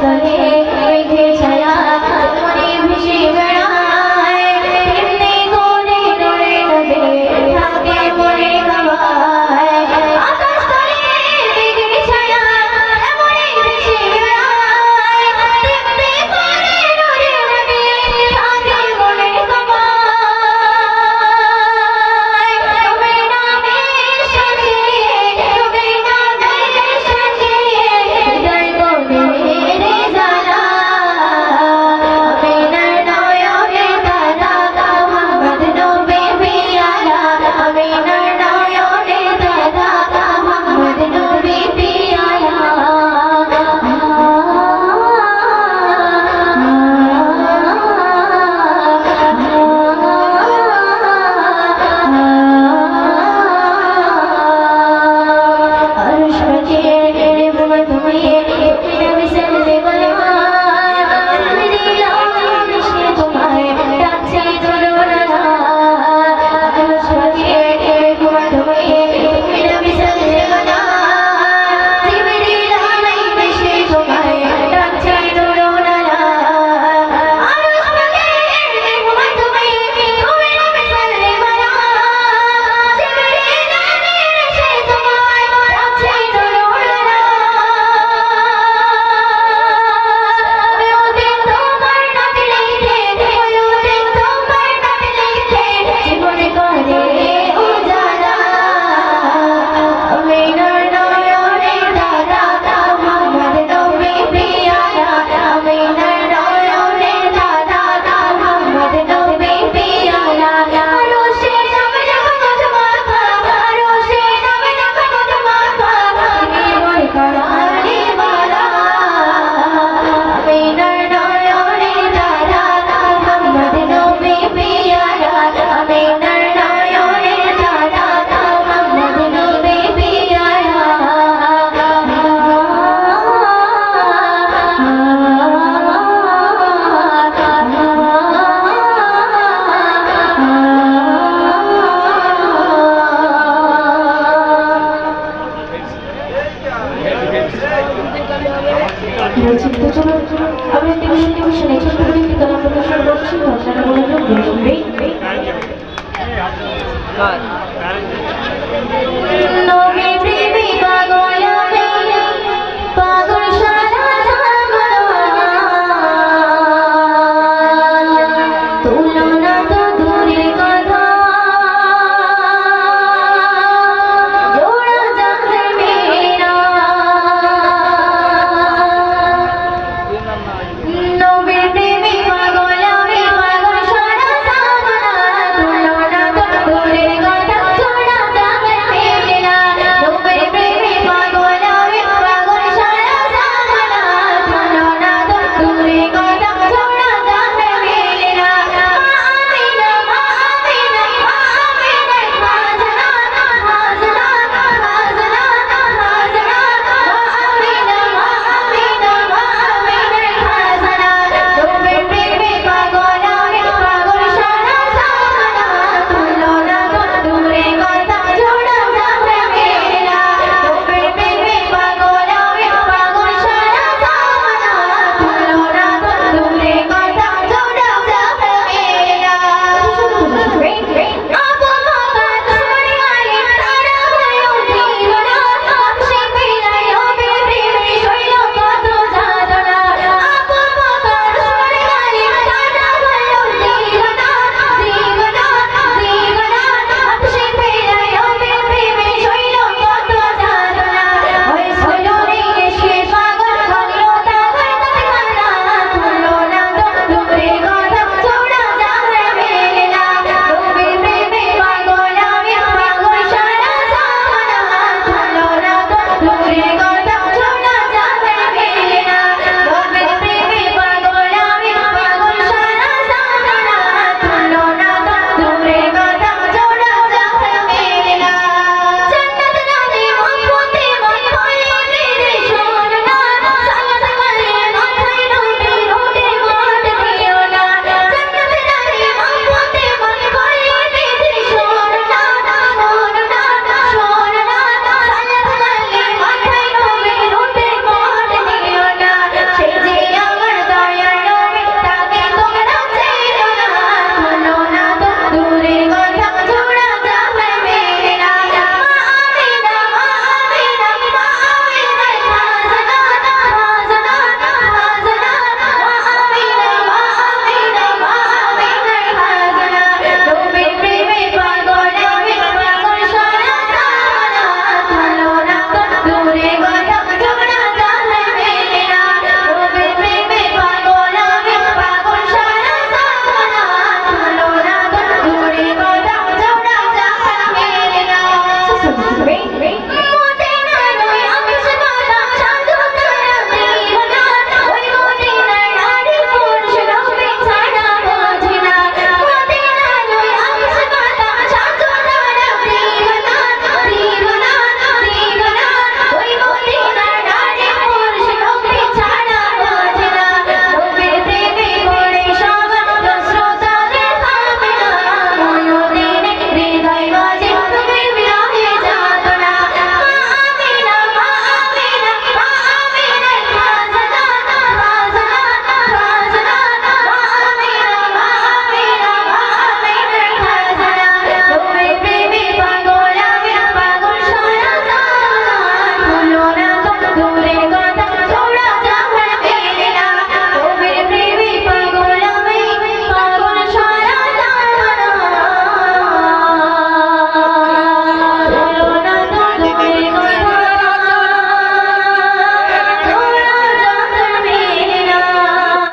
চলে রচিত চলুন আমি একটি মিশন কমিশনে ছোট্ট করে একটি কলা প্রকাশন করছি আপনারা মনোযোগ দিয়ে শুনবেন নবী